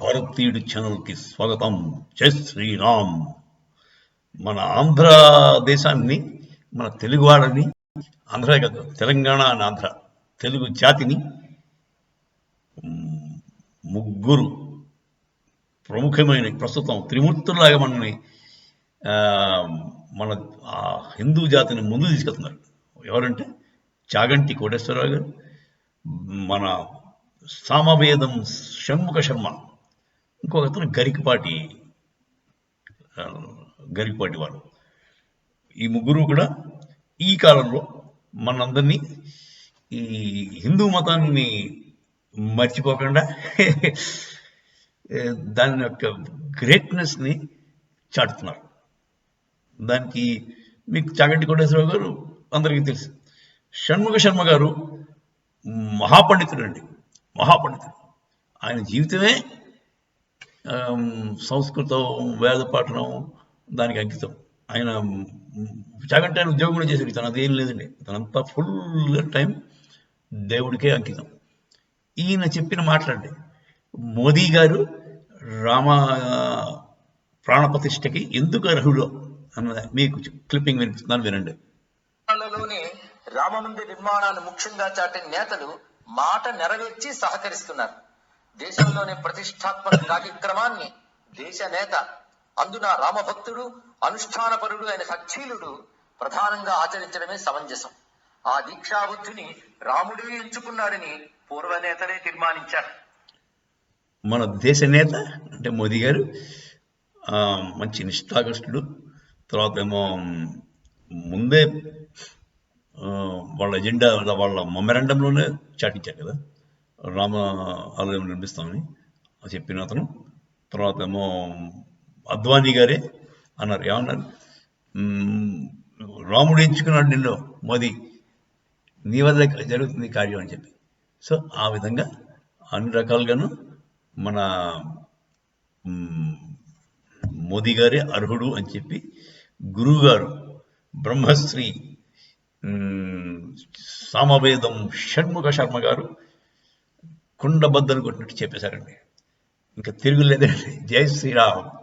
భారతీయుడు ఛానల్కి స్వాగతం. జై శ్రీరామ్. మన ఆంధ్ర దేశాన్ని మన తెలుగు వాళ్ళని ఆంధ్ర కాదు తెలంగాణ అని ఆంధ్ర తెలుగు జాతిని ముగ్గురు ప్రముఖమైన ప్రస్తుతం త్రిమూర్తుల్లాగా మనని ఆ, మన ఆ హిందూ జాతిని ముందు తీసుకెళ్తున్నారు. ఎవరంటే చాగంటి కోటేశ్వరరావు గారు మన సామవేదం షణ్ముఖ శర్మ. ఇంకొక అతను గరికపాటి గరికపాటి వారు ఈ ముగ్గురు కూడా ఈ కాలంలో మనందరినీ ఈ హిందూ మతాన్ని మర్చిపోకుండా దాని యొక్క గ్రేట్నెస్ని చాటుతున్నారు. దానికి మీకు చాగంటి కోటేశ్వరరావు గారు అందరికీ తెలుసు. షణ్ముఖ శర్మ గారు మహాపండితుడు అండి మహాపండితుడు. ఆయన జీవితమే సంస్కృతం వేద పాఠనం దానికి అంకితం. ఆయన చాగంటే టైం ఉద్యోగం కూడా చేశాడు. తన అదేం లేదండి. తనంతా ఫుల్ టైం దేవుడికే అంకితం. ఈయన చెప్పిన మాట్లాడండి మోదీ గారు రామ ప్రాణప్రతిష్ఠకి ఎందుకు అర్హుడు అన్నది మీకు క్లిప్పింగ్ వినిపిస్తున్నాను వినండి. రామ మందిర్ నిర్మాణాన్ని ముఖ్యంగా చాటిన నేతలు మాట నెరవేర్చి సహకరిస్తున్నారు. దేశంలోని ప్రతిష్టాత్మక కార్యక్రమాన్ని దేశ నేత అందున రామభక్తుడు అనుష్ఠానపరుడు అయిన సచ్చీలుడు ప్రధానంగా ఆచరించడమే సమంజసం. ఆ దీక్షాబుద్ధిని రాముడే ఎంచుకున్నాడని పూర్వ నేతలే తీర్మానించారు. మన దేశ నేత అంటే మోదీ గారు ఆ, మంచి నిష్ఠాగస్టుడు తర్వాత ఏమో ముందే వాళ్ళ ఎజెండా వాళ్ళ మొమెరండంలోనే చాటించారు కదా. రామ ఆలయం నిర్మిస్తామని చెప్పిన అతను. తర్వాత ఏమో అద్వానీ గారే అన్నారు. ఏమన్నారు? రాముడు ఎంచుకున్నాడు నిన్ను మోదీ. నీ వల్ల జరుగుతుంది కార్యం అని చెప్పి. సో ఆ విధంగా అన్ని రకాలుగాను మన మోదీ గారే అర్హుడు అని చెప్పి గురువు గారు బ్రహ్మశ్రీ సామవేదం షణ్ముఖ శర్మ గారు కుండబద్దలు కొట్టినట్టు చెప్పేశారండి. ఇంకా తిరుగులేదండి. జై శ్రీరామ్.